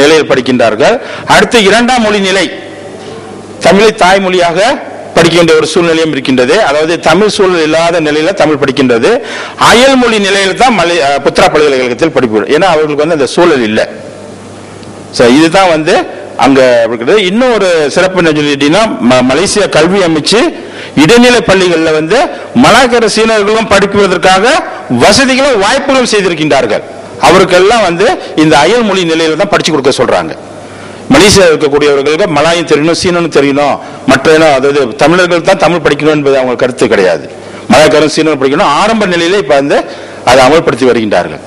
நிலையில் படிக்கின்றார்கள். அடுத்து இரண்டாம் மொழி நிலை தமிழை தாய்மொழியாக படிக்கின்ற ஒரு சூழ்நிலையும் இருக்கின்றது. அதாவது தமிழ் சூழல் இல்லாத நிலையில தமிழ் படிக்கின்றது. அயல் மொழி நிலையில தான் மலை புத்திரா புத்ரா பல்கலைக்கழகத்தில் படிப்பு. ஏன்னா அவர்களுக்கு வந்து அந்த சூழல் இல்லை. So, இதுதான் வந்து அங்க இருக்கிறது இன்னும் ஒரு சிறப்பு என்ன சொல்லிட்டீங்கன்னா மலேசியா கல்வி அமைச்சு இடைநிலை பள்ளிகளில் வந்து மலாக்கர சீனர்களும் படிப்பதற்காக வசதிகளும் வாய்ப்புகளும் செய்திருக்கின்றார்கள். அவருக்கெல்லாம் வந்து இந்த அயல் மொழி நிலையில தான் படிச்சு கொடுக்க சொல்றாங்க. மலேசியா இருக்கக்கூடியவர்களுக்கு மலாயும் தெரியணும் சீனனும் தெரியணும். மற்ற அதாவது தமிழர்கள் தான் தமிழ் படிக்கணும் என்பது அவங்க கருத்து கிடையாது. மலாய்க்காரன் சீனனும் படிக்கணும். ஆரம்ப நிலையிலே இப்ப வந்து அதை அமல்படுத்தி வருகின்றார்கள்.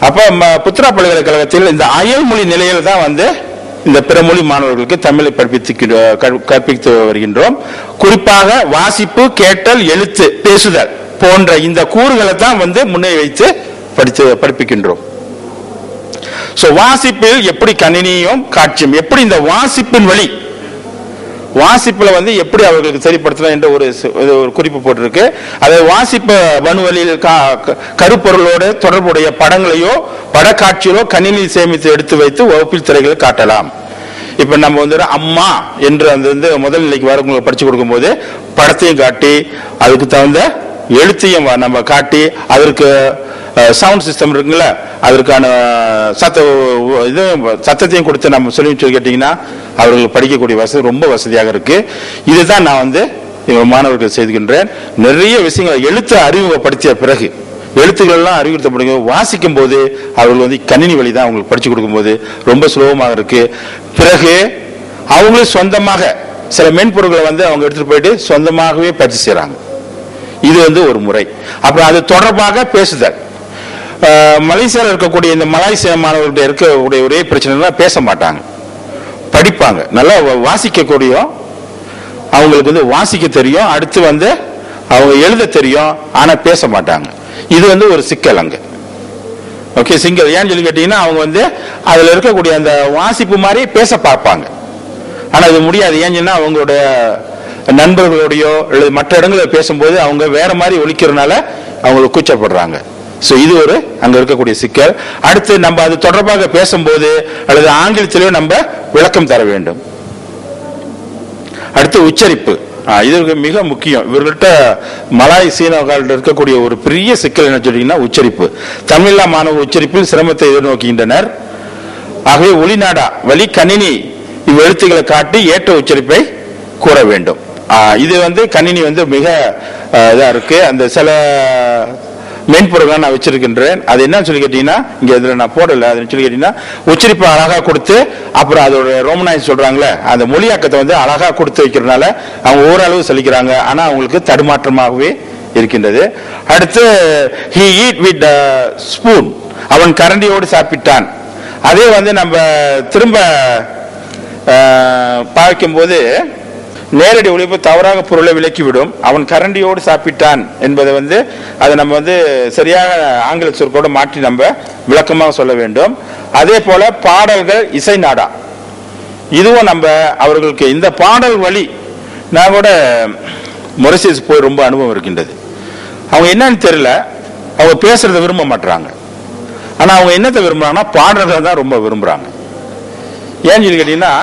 அப்ப ம- புத்ரா பல்கலைக்கழகத்தில் இந்த அயல்மொழி நிலையில தான் வந்து இந்த பிறமொழி மாணவர்களுக்கு தமிழை படிப்பித்து கற்பித்து வருகின்றோம். குறிப்பாக வாசிப்பு கேட்டல் எழுத்து பேசுதல் போன்ற இந்த கூறுகளை தான் வந்து முன்னே வைத்து படித்து படிப்பிக்கின்றோம். ஸோ வாசிப்பில் எப்படி கணினியும் காட்சியும் எப்படி இந்த வாசிப்பின் வழி? வாசிப்புல வந்து எப்படி அவர்களுக்கு சரிப்படுத்தலாம் என்ற ஒரு இது ஒரு குறிப்பு போட்டிருக்கு. அதை வாசிப்பு வனுவலில் கா- க- கருப்பொருளோடு தொடர்புடைய படங்களையோ படக்காட்சியிலோ கணினியில் சேமித்து எடுத்து வைத்து வகுப்பில் திரைகளை காட்டலாம். இப்ப நம்ம வந்து அம்மா என்று அந்த வந்து முதல் நிலைக்கு வரவங்களுக்கு படிச்சு கொடுக்கும்போது படத்தையும் காட்டி அதுக்கு தகுந்த எழுத்தையும் வ- நம்ம காட்டி அதற்கு சவுண்ட் சிஸ்டம் இருக்குங்களா அதற்கான சத்த இது சத்தத்தையும் கொடுத்து நம்ம சொல்லி சொல்லி கேட்டீங்கன்னா அவர்கள் படிக்கக்கூடிய வசதி ரொம்ப வசதியாக இருக்கு. இதுதான் நான் வந்து மாணவர்கள் செய்துகின்றேன். நிறைய விஷயங்களை எழுத்து அறிமுகப்படுத்திய பிறகு எழுத்துக்கள்லாம் அறிவுறுத்தப்படுங்க வாசிக்கும் போது அவர்கள் வந்து கணினி வழி தான் அவங்களுக்கு படிச்சு கொடுக்கும்போது ரொம்ப சுலபமாக இருக்கு. பிறகு அவங்களே சொந்தமாக சில மென்பொருட்களை வந்து அவங்க எடுத்துகிட்டு போயிட்டு சொந்தமாகவே பயிற்சி செய்கிறாங்க இது வந்து ஒரு முறை. அப்புறம் அது தொடர்பாக பேசுதல். மலேசியாவில் இருக்கக்கூடிய இந்த மலாய்சிய மாணவர்கள்ட்ட இருக்கக்கூடிய ஒரே பிரச்சனைனா பேச மாட்டாங்க. படிப்பாங்க. நல்லா வாசிக்கக்கூடிய அவங்களுக்கு வந்து வாசிக்க தெரியும். அடுத்து வந்து அவங்க எழுத தெரியும். ஆனால் பேச மாட்டாங்க. இது வந்து ஒரு சிக்கல் அங்கே. ஓகே சிங்கல் ஏன்னு சொல்லி கேட்டிங்கன்னா அவங்க வந்து அதில் இருக்கக்கூடிய அந்த வாசிப்பு மாதிரி பேச பார்ப்பாங்க. ஆனால் அது முடியாது. ஏன்னு சொன்னால் அவங்களுடைய நண்பர்களோடையோ அல்லது மற்ற இடங்களில் பேசும்போது அவங்க வேற மாதிரி ஒழிக்கிறதுனால அவங்களுக்கு கூச்சப்படுறாங்க. ஸோ இது ஒரு அங்கே இருக்கக்கூடிய சிக்கல். அடுத்து நம்ம அது தொடர்பாக பேசும்போது அல்லது ஆங்கிலத்திலேயே நம்ம விளக்கம் தர வேண்டும். அடுத்து உச்சரிப்பு. ஆ, இது மிக முக்கியம். இவர்கள்ட்ட மலாய் சீனர்கள் இருக்கக்கூடிய ஒரு பெரிய சிக்கல் என்ன சொல்றீங்கன்னா உச்சரிப்பு. தமிழ்ல மாணவ உச்சரிப்பில் சிரமத்தை எதிர்நோக்குகின்றனர். ஆகவே ஒளிநாடா வழி கணினி இவ்வெழுத்துக்களை காட்டி ஏற்ற உச்சரிப்பை கூற வேண்டும். இது வந்து கணினி வந்து மிக இதாக இருக்குது இருக்கு. அந்த சில மென்பொருள்லாம் நான் வச்சிருக்கின்றேன். அது என்னன்னு சொல்லி கேட்டீங்கன்னா இங்க இதுல நான் போடல. அதுன்னு சொல்லி கேட்டீங்கன்னா உச்சரிப்பு அழகா கொடுத்து அப்புறம் அதோட ரோமனாய் சொல்றாங்களே அந்த மொழியாக்கத்தை வந்து அழகா கொடுத்து வைக்கிறதுனால அவங்க ஓரளவு சொல்லிக்கிறாங்க ஆனா அவங்களுக்கு தடுமாற்றமாகவே இருக்கின்றது. அடுத்து ஹி ஈட் வித் ஸ்பூன் அவன் கரண்டியோடு சாப்பிட்டான். அதே வந்து நம்ம திரும்ப அஹ், பார்க்கும்போது நேரடி ஒழிப்பு தவறாக பொருளை விலக்கிவிடும். அவன் கரண்டியோடு சாப்பிட்டான் என்பதை வந்து அதை நம்ம வந்து சரியாக ஆங்கில சொற்கோட மாற்றி நம்ம விளக்கமாக சொல்ல வேண்டும். அதே போல பாடல்கள் இசை நாடா. இதுவும் நம்ம அவர்களுக்கு இந்த பாடல் வழி நான் கூட மொரிசியஸ் போய் ரொம்ப அனுபவம் இருக்கின்றது. அவங்க என்னன்னு தெரியல. அவங்க பேசுறத விரும்ப மாட்டுறாங்க ஆனா அவங்க என்னத்தை விரும்புறாங்கன்னா பாடல்கள் தான் ரொம்ப விரும்புறாங்க. ஏன்னு சொல்லி கேட்டீங்கன்னா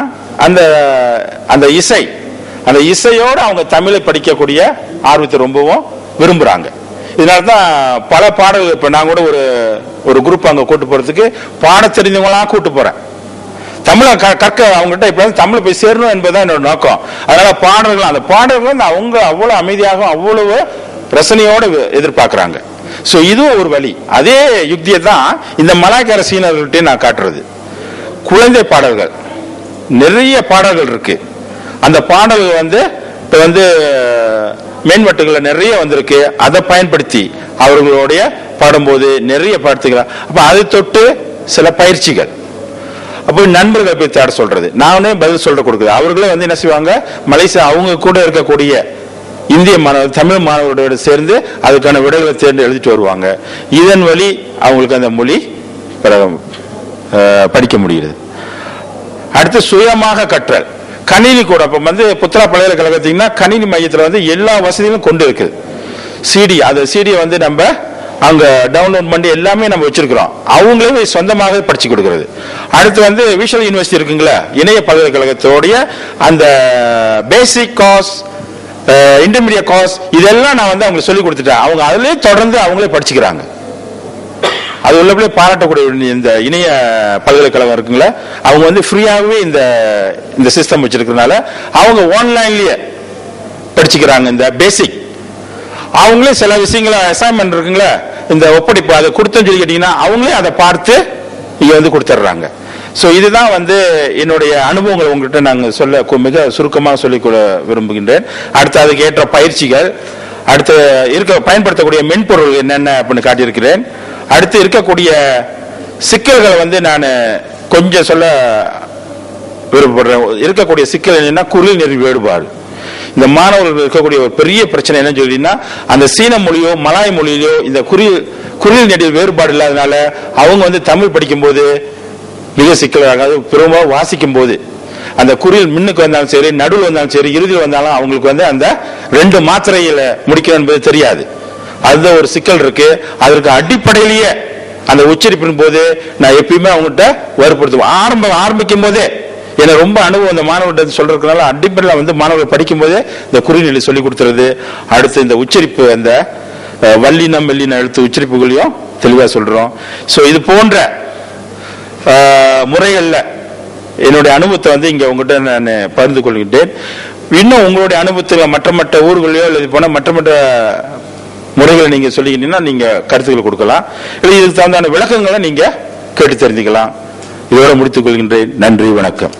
அந்த அந்த இசை அந்த இசையோடு அவங்க தமிழை படிக்கக்கூடிய ஆர்வத்தை ரொம்பவும் விரும்புகிறாங்க இதனால தான் பல பாடல்கள் இப்போ நான் கூட ஒரு ஒரு குரூப் அங்கே கூட்டு போகிறதுக்கு பாட தெரிஞ்சவங்களாம் கூட்டு போகிறேன் தமிழை க- கற்க அவங்ககிட்ட இப்போ தமிழை போய் சேரணும் என்பதுதான் என்னோட நோக்கம். அதனால பாடல்கள் அந்த பாடல்கள் வந்து அவங்க அவ்வளோ அமைதியாக அவ்வளவு பிரச்சனையோடு எதிர்பார்க்குறாங்க. ஸோ இதுவும் ஒரு வழி. அதே யுக்தியை தான் இந்த மலாய்க்கார சீனர்கள்ட்டே நான் காட்டுறது. குழந்தை பாடல்கள். நிறைய பாடல்கள் இருக்குது அந்த பாடல்கள் வந்து இப்போ வந்து மேன்வட்டுகளை நிறைய வந்திருக்கு. அதை பயன்படுத்தி அவர்களுடைய பாடும்போது நிறைய பாடுத்துக்கலாம். அப்போ அதை தொட்டு சில பயிற்சிகள். அப்போ நண்பர்களை போய் தேட சொல்றது. நானே பதில் சொல்ற கொடுக்குது அவர்களே வந்து என்ன செய்வாங்க? மலேசியா அவங்க கூட இருக்கக்கூடிய இந்திய மாணவர் தமிழ் மாணவர்களோட சேர்ந்து அதுக்கான விடைகளை தேர்ந்து எழுதிட்டு வருவாங்க. இதன் வழி அவங்களுக்கு அந்த மொழி படிக்க முடியுது அடுத்து சுயமாக கற்றல். கணினி கூட இப்போ வந்து புத்ரா பல்கலைக்கழகத்தீங்கன்னா கணினி மையத்தில் வந்து எல்லா வசதிகளும் கொண்டு இருக்குது. சிடி அந்த சிடியை வந்து நம்ம அங்கே டவுன்லோட் பண்ணி எல்லாமே நம்ம வச்சிருக்கிறோம். அவங்களே சொந்தமாக படிச்சு கொடுக்கறது. அடுத்து வந்து விஷுவல் யூனிவர்சிட்டி இருக்குங்களா இணைய பல்கலைக்கழகத்தோடைய அந்த பேசிக் காஸ் இன்டர்மீடியட் காஸ் இதெல்லாம் நான் வந்து அவங்களுக்கு சொல்லி கொடுத்துட்டேன். அவங்க அதிலே தொடர்ந்து அவங்களே படிச்சுக்கிறாங்க. அது உள்ளபடியே பாராட்டக்கூடிய இந்த இணைய பல்கலைக்கழகம் இருக்குங்களா அவங்க வந்து ஃப்ரீயாகவே இந்த இந்த சிஸ்டம் வச்சிருக்கிறதுனால அவங்க ஆன்லைன்லயே படிச்சுக்கிறாங்க இந்த பேசிக் அவங்களே சில விஷயங்களை அசைன்மெண்ட் இருக்குங்களா இந்த ஒப்படைப்பு அதை கொடுத்தோன்னு சொல்லி கேட்டீங்கன்னா அவங்களே அதை பார்த்து இங்கே வந்து கொடுத்துட்றாங்க ஸோ இதுதான் வந்து என்னுடைய அனுபவங்களை உங்கள்கிட்ட நாங்கள் சொல்ல மிக சுருக்கமாக சொல்லிக் கொள்ள விரும்புகின்றேன். அடுத்து அதுக்கு ஏற்ற பயிற்சிகள் அடுத்து இருக்க பயன்படுத்தக்கூடிய மென்பொருள் என்னென்ன அப்படின்னு காட்டியிருக்கிறேன். அடுத்து இருக்கக்கூடிய சிக்கல்களை வந்து நான் கொஞ்சம் சொல்ல விருப்பப்படுறேன் இருக்கக்கூடிய சிக்கல் என்னன்னா குரல் நெறி வேறுபாடு. இந்த மாணவர்கள் இருக்கக்கூடிய ஒரு பெரிய பிரச்சனை என்னன்னு சொல்லினா அந்த சீன மொழியோ மலாய் மொழியிலோ இந்த குறி குரல் நெடில் வேறுபாடு இல்லாதனால அவங்க வந்து தமிழ் படிக்கும்போது மிக சிக்கலாக அது பெரும்பாலும் வாசிக்கும் போது அந்த குறில் மின்னுக்கு வந்தாலும் சரி நடுவில் வந்தாலும் சரி இறுதியில் வந்தாலும் அவங்களுக்கு வந்து அந்த ரெண்டு மாத்திரையில முடிக்கணும் என்பது தெரியாது. அது ஒரு சிக்கல் இருக்கு. அதற்கு அடிப்படையிலேயே அந்த உச்சரிப்பின் போது நான் எப்பயுமே அவங்ககிட்ட வற்புறுத்துவேன் ஆரம்ப ஆரம்பிக்கும் போதே எனக்கு ரொம்ப அனுபவம் இந்த மாணவர்கிட்ட சொல்றதுனால அடிப்படையில் வந்து மாணவர்கள் படிக்கும் போதே இந்த குறிநிலை சொல்லி கொடுத்துறது அடுத்து இந்த உச்சரிப்பு அந்த வல்லினம் மெல்லின எழுத்து உச்சரிப்புகளையும் தெளிவாக சொல்றோம். ஸோ இது போன்ற முறைகளில் என்னுடைய அனுபவத்தை வந்து இங்கே உங்ககிட்ட நான் பகிர்ந்து கொள்கின்றேன். இன்னும் உங்களுடைய அனுபவத்தில் மற்ற மற்ற ஊர்களையோ இல்லை போனால் மற்ற மற்ற முறைகளை நீங்க சொல்லிக்கிட்டீங்கன்னா நீங்க கருத்துக்கள் கொடுக்கலாம். இல்லை இதுக்கு தகுந்தான விளக்கங்களை நீங்க கேட்டு தெரிஞ்சுக்கலாம். இதோட முடித்துக் கொள்கின்றேன். நன்றி வணக்கம்.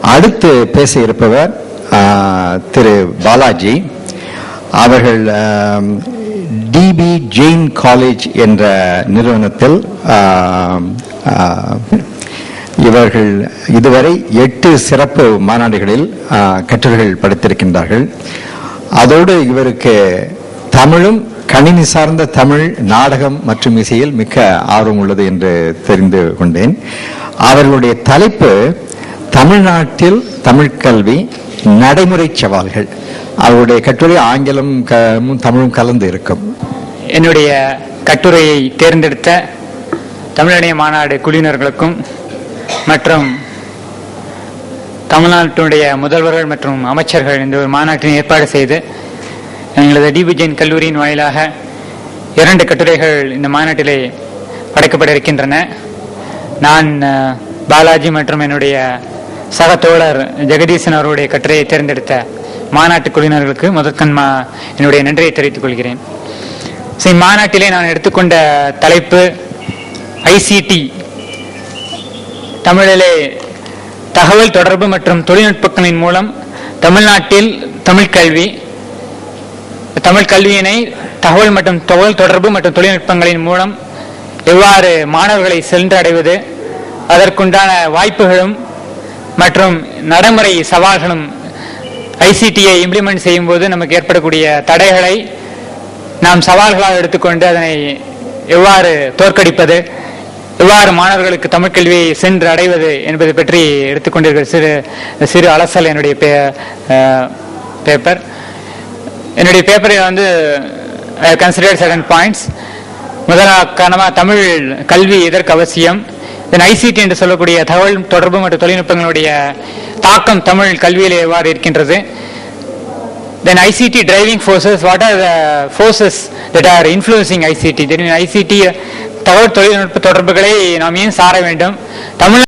அடுத்து பேச இருப்பவர் திரு பாலாஜி. அவர்கள் டிபி ஜெயின் காலேஜ் என்ற நிறுவனத்தில் இவர்கள் இதுவரை எட்டு சிறப்பு மாநாடுகளில் ஆ, கட்டுரைகள் படித்திருக்கின்றார்கள். அதோடு இவருக்கு தமிழும் கணினி சார்ந்த தமிழ் நாடகம் மற்றும் இசையில் மிக்க ஆர்வம் உள்ளது என்று தெரிந்து கொண்டேன். அவர்களுடைய தலைப்பு தமிழ்நாட்டில் தமிழ் கல்வி நடைமுறை சவால்கள். அவருடைய கட்டுரை ஆங்கிலம் தமிழும் கலந்து இருக்கும். என்னுடைய கட்டுரையை தேர்ந்தெடுத்த தமிழடைய மாநாடு குழுவினர்களுக்கும் மற்றும் தமிழ்நாட்டினுடைய முதல்வர்கள் மற்றும் அமைச்சர்கள் இந்த ஒரு மாநாட்டினை ஏற்பாடு செய்து எங்களது டி விஜயன் கல்லூரியின் வாயிலாக இரண்டு கட்டுரைகள் இந்த மாநாட்டிலே படைக்கப்பட இருக்கின்றன. நான் பாலாஜி மற்றும் என்னுடைய சக தோழர் ஜெகதீசன் அவருடைய கட்டுரையை தேர்ந்தெடுத்த மாநாட்டு குழுவினர்களுக்கு முதற்கண்மா என்னுடைய நன்றியை தெரிவித்துக் கொள்கிறேன். So, இம்மாநாட்டிலே நான் எடுத்துக்கொண்ட தலைப்பு ஐசிடி தமிழிலே தகவல் தொடர்பு மற்றும் தொழில்நுட்பங்களின் மூலம் தமிழ்நாட்டில் தமிழ் கல்வி தமிழ் கல்வியினை தகவல் மற்றும் தகவல் தொடர்பு மற்றும் தொழில்நுட்பங்களின் மூலம் எவ்வாறு மாணவர்களை சென்றடைவது அதற்குண்டான வாய்ப்புகளும் மற்றும் நடைமுறை சவால்களும் ஐசிடியை இம்ப்ளிமெண்ட் செய்யும்போது நமக்கு ஏற்படக்கூடிய தடைகளை நாம் சவால்களாக எடுத்துக்கொண்டு அதனை எவ்வாறு தோற்கடிப்பது எவ்வாறு மாணவர்களுக்கு தமிழ் கல்வியை சென்று அடைவது என்பது பற்றி எடுத்துக்கொண்டிருக்கிற சிறு சிறு அலசல் என்னுடைய பேப்பர் என்னுடைய பேப்பரில் வந்து கன்சிடர் செகண்ட் பாயிண்ட்ஸ் முதலாக தமிழ் கல்வி எதற்கு அவசியம். தென் ஐசிடி என்று சொல்லக்கூடிய தகவல் தொடர்பு மற்றும் தொழில்நுட்பங்களுடைய தாக்கம் தமிழ் கல்வியில் எவ்வாறு இருக்கின்றது? Then ICT driving forces what are the forces that are influencing ICT then ICT தகவல் தொழில்நுட்ப தொடர்புகளை நாம் ஏன் சார வேண்டும்? தமிழ்